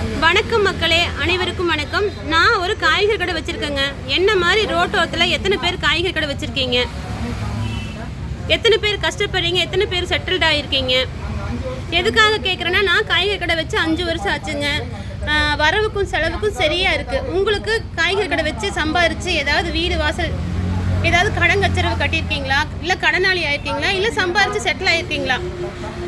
வணக்கம் மக்களே அனைவருக்கும் வணக்கம். நான் ஒரு காய்கறி கடை வச்சிருக்கேங்க. என்ன மாதிரி ரோட்டோரத்தில் எத்தனை பேர் காய்கறி கடை வச்சிருக்கீங்க? எத்தனை பேர் கஷ்டப்படுறீங்க? எத்தனை பேர் செட்டில்ட் ஆகிருக்கீங்க எதுக்காக கேட்குறேன்னா நான் காய்கறி கடை வச்சு அஞ்சு வருஷம் ஆச்சுங்க. வரவுக்கும் செலவுக்கும் சரியாக இருக்குது உங்களுக்கு காய்கறி கடை வச்சு சம்பாரித்து ஏதாவது வீடு வாசல் ஏதாவது கடன் கச்சரவு கட்டியிருக்கீங்களா? இல்லை கடனாளி ஆயிருக்கீங்களா? இல்லை சம்பாரித்து செட்டில் ஆயிருக்கீங்களா?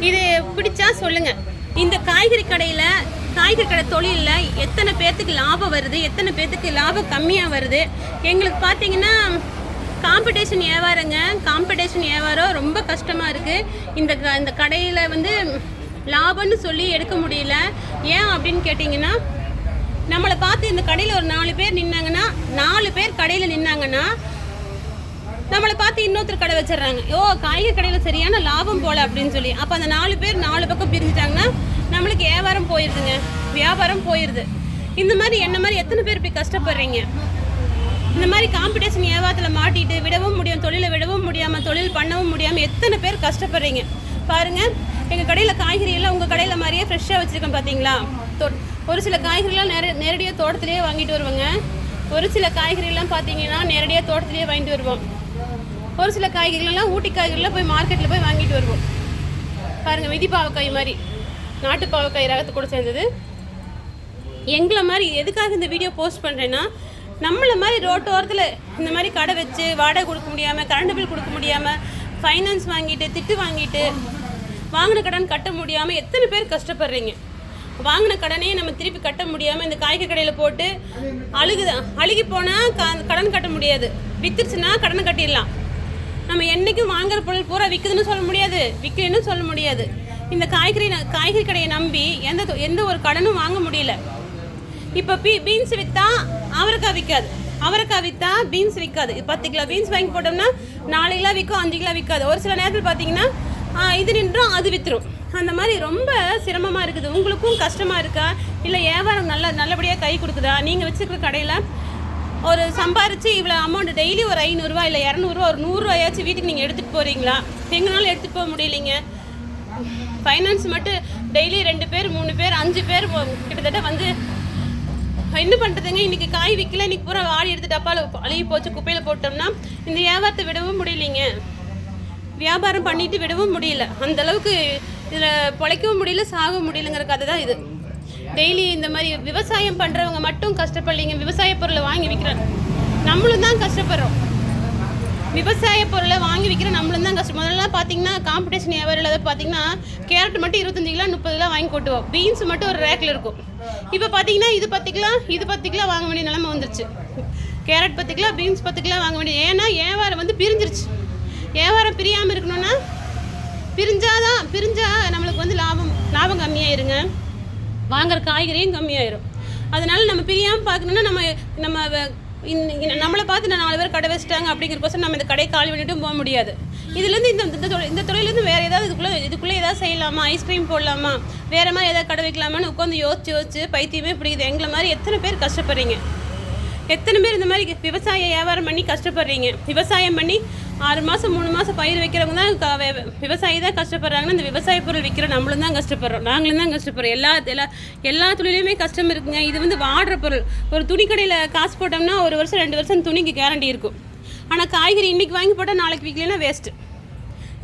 இது பிடிச்சா சொல்லுங்கள் இந்த காய்கறி கடையில் காய்கறி கடை தொழிலில் எத்தனை பேர்த்துக்கு லாபம் வருது எத்தனை பேர்த்துக்கு லாபம் கம்மியாக வருது? எங்களுக்கு பார்த்தீங்கன்னா காம்படிஷன் வியாபாரங்க. காம்படிஷன் வியாபாரம் ரொம்ப கஷ்டமாக இருக்குது இந்த க- இந்த கடையில் வந்து லாபம்னு சொல்லி எடுக்க முடியல. ஏன் அப்படின்னு கேட்டிங்கன்னா நம்மளை பார்த்து இந்த கடையில் ஒரு நாலு பேர் நின்னாங்கன்னா நாலு பேர் கடையில் நின்னாங்கன்னா நம்மளை பார்த்து இன்னொருத்தர் கடை வச்சிடுறாங்க. ஓ காய்கறி கடையில் சரியான லாபம் போல அப்படின்னு சொல்லி. அப்போ அந்த நாலு பேர் நாலு பக்கம் பிரிஞ்சுட்டாங்கன்னா நம்மளுக்கு வியாபாரம் போயிடுதுங்க வியாபாரம் போயிடுது இந்த மாதிரி என்ன மாதிரி எத்தனை பேர் இப்படி கஷ்டப்படுறீங்க? இந்த மாதிரி காம்படிஷன் வியாபாரத்தில் மாட்டிட்டு விடவும் முடியும் தொழிலை விடவும் முடியாமல் தொழில் பண்ணவும் முடியாமல் எத்தனை பேர் கஷ்டப்படுறீங்க? பாருங்கள் எங்கள் கடையில் காய்கறி எல்லாம் உங்கள் கடையில் மாதிரியே ஃப்ரெஷ்ஷாக வச்சுருக்கேன் பார்த்தீங்களா தொ- ஒரு சில காய்கறிலாம் நேர நேரடியாக தோட்டத்திலேயே வாங்கிட்டு வருவாங்க. ஒரு சில காய்கறிலாம் பார்த்தீங்கன்னா நேரடியாக தோட்டத்திலேயே வாங்கிட்டு வருவோம். ஒரு சில காய்கறிகள்லாம் ஊட்டி காய்கறிலாம் போய் மார்க்கெட்டில் போய் வாங்கிட்டு வருவோம். பாருங்கள் விதி பாவக்காய் மாதிரி. நாட்டு பாவக்காய் ரகத்து கூட சேர்ந்தது. எங்களை மாதிரி எதுக்காக இந்த வீடியோ போஸ்ட் பண்ணுறேன்னா நம்மளை மாதிரி ரோட்டோரத்தில் இந்த மாதிரி கடை வச்சு வாடகை கொடுக்க முடியாமல் கரண்ட் பில் கொடுக்க முடியாமல் ஃபைனான்ஸ் வாங்கிட்டு திட்டு வாங்கிட்டு வாங்கின கடன் கட்ட முடியாமல் எத்தனை பேர் கஷ்டப்படுறீங்க? வாங்கின கடனையே நம்ம திருப்பி கட்ட முடியாமல் இந்த காய்கறி கடையில் போட்டு அழுகுதான் அழுகி போனால் கடன் கட்ட முடியாது. வித்துருச்சுன்னா கடனை கட்டிடலாம். நம்ம என்றைக்கும் வாங்குற பொருள் பூரா விற்குதுன்னு சொல்ல முடியாது. விற்கலன்னு சொல்ல முடியாது. இந்த காய்கறி காய்கறி கடையை நம்பி எந்த தொ- எந்த ஒரு கடனும் வாங்க முடியல. இப்போ பீ பீன்ஸ் விற்றா அவரைக்காய் விற்காது அவரைக்காய் விற்றா பீன்ஸ் விற்காது பத்து கிலோ பீன்ஸ் வாங்கி போட்டோம்னா நாலு கிலோ விற்கும் அஞ்சு கிலோ விற்காது ஒரு சில நேரத்தில் பார்த்தீங்கன்னா இது நின்றும் அது விற்றுரும் அந்த மாதிரி ரொம்ப சிரமமாக இருக்குது. உங்களுக்கும் கஷ்டமாக இருக்கா? இல்லை வியாபாரம் நல்ல நல்லபடியாக கை கொடுக்குதா? நீங்கள் வச்சுருக்கிற கடையில் ஒரு சம்பாரித்து இவ்வளோ அமௌண்ட் டெய்லி ஒரு ஐநூறுரூவா இல்லை இரநூறுவா ஒரு நூறுரூவாயாச்சும் வீட்டுக்கு நீங்கள் எடுத்துகிட்டு போகிறீங்களா எங்களால் எடுத்துகிட்டு போக முடியலைங்க. ஃபைனான்ஸ் மட்டும் டெய்லி ரெண்டு பேர் மூணு பேர் அஞ்சு பேர் கிட்டத்தட்ட வந்து என்ன பண்ணுறதுங்க இன்றைக்கி காய் விற்கல இன்றைக்கி பூரா வாடி எடுத்து டப்பாவில் அழுகி போச்சு குப்பையில் போட்டோம்னா இந்த வியாபாரத்தை விடவும் முடியலைங்க. வியாபாரம் பண்ணிட்டு விடவும் முடியல. அந்த அளவுக்கு இதில் பிழைக்கவும் முடியல சாகவும் முடியலங்கிற கதை தான் இது. டெய்லி இந்த மாதிரி விவசாயம் பண்ணுறவங்க மட்டும் கஷ்டப்படலைங்க. விவசாய பொருளை வாங்கி விற்கிறாங்க நம்மளும் தான் கஷ்டப்படுறோம். விவசாய பொருளை வாங்கி விற்கிற நம்மளும் தான் கஷ்டம் முதல்ல பார்த்தீங்கன்னா காம்படிஷன் வியாபாரம் இல்லாத பார்த்தீங்கன்னா கேரட் மட்டும் இருபத்தஞ்சு கிலோ முப்பது கிலோ வாங்கி கொட்டுவோம். பீன்ஸ் மட்டும் ஒரு ரேக்கில் இருக்கும். இப்போ பார்த்தீங்கன்னா இது பத்து கிலோ இது பத்து கிலோ வாங்க வேண்டிய நிலமை வந்துருச்சு. கேரட் பத்து கிலோ பீன்ஸ் பத்து கிலோ வாங்க வேண்டிய ஏன்னா வியாபாரம் வந்து பிரிஞ்சிருச்சு. வியாபாரம் பிரியாமல் இருக்கணும்னா பிரிஞ்சாதான் பிரிஞ்சா நம்மளுக்கு வந்து லாபம் லாபம் கம்மியாயிருங்க. வாங்குற காய்கறியும் கம்மியாயிரும். அதனால நம்ம பிரியாமல் பார்க்கணுன்னா நம்ம நம்ம நம்மளை பார்த்து நான் நாலு பேர் கடை வச்சுட்டாங்க அப்படிங்கிறக்கோசம் நம்ம இந்த கடை காலி பண்ணிட்டும் போக முடியாது. இதுலேருந்து இந்த இந்த தொழில் இந்த தொழிலேருந்து வேறு ஏதாவது இதுக்குள்ளே இதுக்குள்ளே ஏதாவது செய்யலாமா? ஐஸ்கிரீம் போடலாமா? வேறு மாதிரி ஏதாவது கடை வைக்கலாமான்னு உட்காந்து யோசிச்சு யோசிச்சு பைத்தியமே பிடிக்குது. எங்களை மாதிரி எத்தனை பேர் கஷ்டப்படுறீங்க? எத்தனை பேர் இந்த மாதிரி விவசாய வியாபாரம் பண்ணி கஷ்டப்படுறீங்க? விவசாயம் பண்ணி ஆறு மாதம் மூணு மாதம் பயிர் வைக்கிறவங்க தான் விவசாயி தான் கஷ்டப்படுறாங்கன்னா இந்த விவசாய பொருள் விற்கிற நம்மளும் தான் கஷ்டப்படுறோம். நாங்களும் தான் கஷ்டப்படுறோம். எல்லா எல்லா எல்லா தொழிலையுமே கஷ்டம் இருக்குங்க. இது வந்து வாடுற பொருள். ஒரு துணி கடையில் காசு போட்டோம்னா ஒரு வருஷம் ரெண்டு வருஷம் துணிக்கு கேரண்டி இருக்கும். ஆனால் காய்கறி இன்றைக்கி வாங்கி போட்டால் நாளைக்கு விற்கலைன்னா வேஸ்ட்டு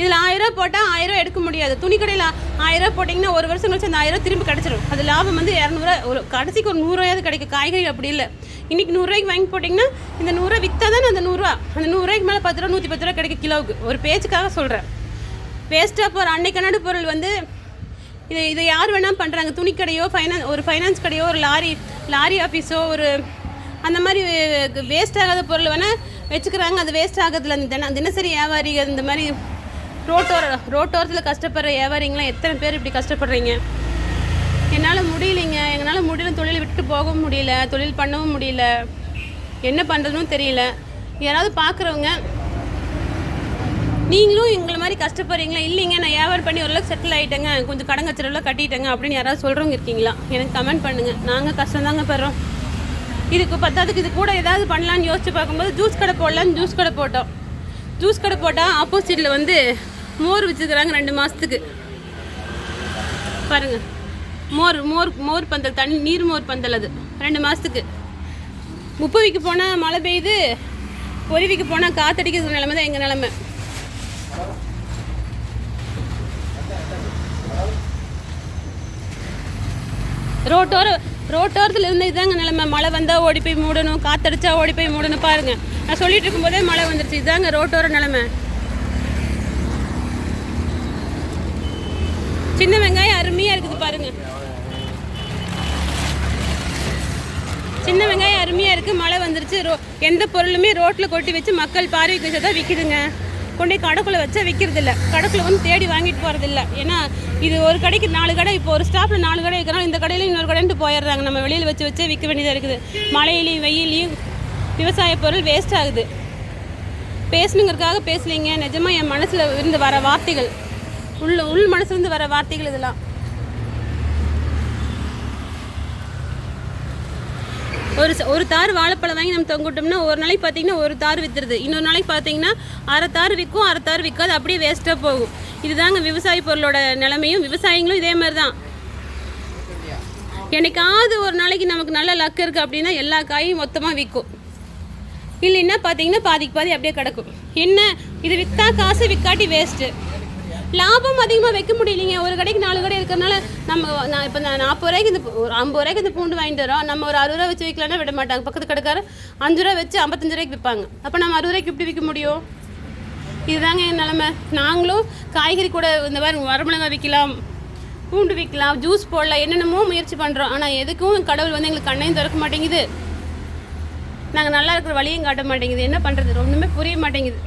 இதில் ஆயிரம் போட்டால் ஆயிரம் எடுக்க முடியாது. துணி கடையில் ஆயிரம் போட்டிங்கன்னா ஒரு வருஷம் கழிச்சு அந்த ஆயிரம் திரும்பி கிடச்சிடும் அது லாபம் வந்து இரநூறுவா ஒரு கடைசிக்கு ஒரு நூறுரூவாயாவது கிடைக்கும். காய்கறி அப்படி இல்லை. இன்றைக்கி நூறுரூவாய்க்கு வாங்கி போட்டிங்கன்னா இந்த நூறுரூவா விற்றா தானே அந்த நூறுரூவா? அந்த நூறுரூவாய்க்கு மேலே பத்து ரூபா நூற்றி பத்து ரூபா கிடைக்கும் கிலோவுக்கு. ஒரு பேச்சுக்காக சொல்கிறேன். வேஸ்ட்டாக போகிற அன்னைக்கனாடு பொருள் வந்து இதை இதை யார் வேணால் பண்ணுறாங்க. துணி கடையோ ஃபைனான்ஸ் ஒரு ஃபைனான்ஸ் கடையோ ஒரு லாரி லாரி ஆஃபீஸோ ஒரு அந்த மாதிரி வேஸ்ட் ஆகாத பொருள் வேணால் வச்சுக்கிறாங்க. அது வேஸ்ட் ஆகிறதுல அந்த தின தினசரி வியாபாரிகள் இந்த மாதிரி ரோட்டோர ரோட்டோரத்தில் கஷ்டப்படுற வியாபாரிங்களாம் எத்தனை பேர் இப்படி கஷ்டப்படுறீங்க? என்னால் முடியலைங்க. எங்களால் முடியல தொழில் விட்டுட்டு போகவும் முடியல தொழில் பண்ணவும் முடியல. என்ன பண்ணுறதுன்னு தெரியல. யாராவது பார்க்குறவங்க நீங்களும் எங்களை மாதிரி கஷ்டப்படுறீங்களா? இல்லைங்க நான் வியாபாரம் பண்ணி ஓரளவுக்கு செட்டில் ஆகிட்டேங்க கொஞ்சம் கடன் கச்சரெல்லாம் கட்டிட்டேங்க அப்படின்னு யாராவது சொல்கிறவங்க இருக்கீங்களா? எனக்கு கமெண்ட் பண்ணுங்கள் நாங்கள் கஷ்டம்தாங்க படுறோம். இதுக்கு பத்தாதுக்கு இது கூட ஏதாவது பண்ணலான்னு யோசிச்சு பார்க்கும்போது ஜூஸ் கடை போடலான்னு ஜூஸ் கடை போட்டோம். ஜூஸ் கடை போட்டால் ஆப்போசிட்டில் வந்து மோர் வச்சுக்கிறாங்க ரெண்டு மாதத்துக்கு பாருங்கள் மோர் மோர் மோர் பந்தல் தண்ணி நீர் மோர் பந்தல் அது. ரெண்டு மாதத்துக்கு முப்பதுக்கு போனால் மழை பெய்யுது. பொறிவிக்கு போனால் காத்தடிக்கிற நிலமை தான் எங்கள் நிலமை. ரோட்டோர ரோட்டோரத்தில் இருந்து இதாங்க நிலமை. மழை வந்தால் ஓடி போய் மூடணும் காத்தடிச்சா ஓடி போய் மூடணும் பாருங்கள் நான் சொல்லிட்டு இருக்கும்போதே மழை வந்துருச்சு. இதாங்க ரோட்டோர நிலமை. சின்ன வெங்காயம் அருமையாக இருக்குது பாருங்க. சின்ன வெங்காயம் அருமையாக இருக்குது மழை வந்துருச்சு. ரோ எந்த பொருளுமே ரோட்டில் கொட்டி வச்சு மக்கள் பார்வைக்கு வச்சா தான் விற்கிதுங்க கொண்டு போய் கடைக்குள்ளே வச்சா விற்கிறது இல்லை கடைக்குள்ள வந்து தேடி வாங்கிட்டு போகிறது இல்லை ஏன்னா இது ஒரு கடைக்கு நாலு கடை இப்போ ஒரு ஸ்டாப்பில் நாலு கடை இருக்கிறோம் இந்த கடையில் இன்னொரு கடைன்ட்டு போயிடுறாங்க. நம்ம வெளியில் வச்சு வச்சே விற்க வேண்டியதாக இருக்குது. மழையிலையும் வெயிலையும் விவசாய பொருள் வேஸ்ட் ஆகுது. பேசணுங்கிறதுக்காக பேசலைங்க நிஜமாக என் மனசில் இருந்து வர வார்த்தைகள். உள்ள உள் மனசுலேருந்து வர வார்த்தைகள் இதெல்லாம். ஒரு ச- ஒரு தார் வாழைப்பழம் வாங்கி நம்ம தொங்கிட்டோம்னா ஒரு நாளைக்கு பார்த்தீங்கன்னா ஒரு தார் வித்துருது. இன்னொரு நாளைக்கு பார்த்தீங்கன்னா அரை தார் விற்கும் அரை தார் விற்காது அப்படியே வேஸ்ட்டாக போகும். இதுதாங்க விவசாய பொருளோட நிலைமையும் விவசாயிங்களும் இதே மாதிரி தான் என்னைக்காவது ஒரு நாளைக்கு நமக்கு நல்ல லக் இருக்குது அப்படின்னா எல்லா காயும் மொத்தமாக விற்கும் இல்லைன்னா பார்த்தீங்கன்னா பாதிக்கு பாதி அப்படியே கிடக்கும். என்ன? இது விற்றா காசு விற்காட்டி வேஸ்ட்டு லாபம் அதிகமாக வைக்க முடியலைங்க. ஒரு கடைக்கு நாலு கடை இருக்கிறனால நம்ம நான் இப்போ நான் நாற்பது ரூபாய்க்கு இந்த ஒரு ஐம்பது ரூபாய்க்கு இந்த பூண்டு வாங்கிட்டு வரோம். நம்ம ஒரு அறுபது ரூபா வச்சு விற்கலான்னா விட மாட்டாங்க. பக்கத்து கடைக்காரர் அஞ்சு ரூபா வச்சு ஐம்பத்தஞ்சு ரூபாய்க்கு விற்பாங்க. அப்போ நம்ம அறுபது ரூபாய்க்கு எப்படி விற்க முடியும்? இதுதாங்க என் நிலமை. நாங்களும் காய்கறி கூட இந்த மாதிரி வரமிளகாய் விற்கலாம் பூண்டு விற்கலாம் ஜூஸ் போடலாம் என்னென்னமோ முயற்சி பண்ணுறோம் ஆனால் எதுக்கும் கடவுள் வந்து எங்களுக்கு கண்ணையும் திறக்க மாட்டேங்குது. நாங்கள் நல்லா இருக்கிற வழியும் காட்ட மாட்டேங்குது. என்ன பண்ணுறது ஒன்றுமே புரிய மாட்டேங்குது.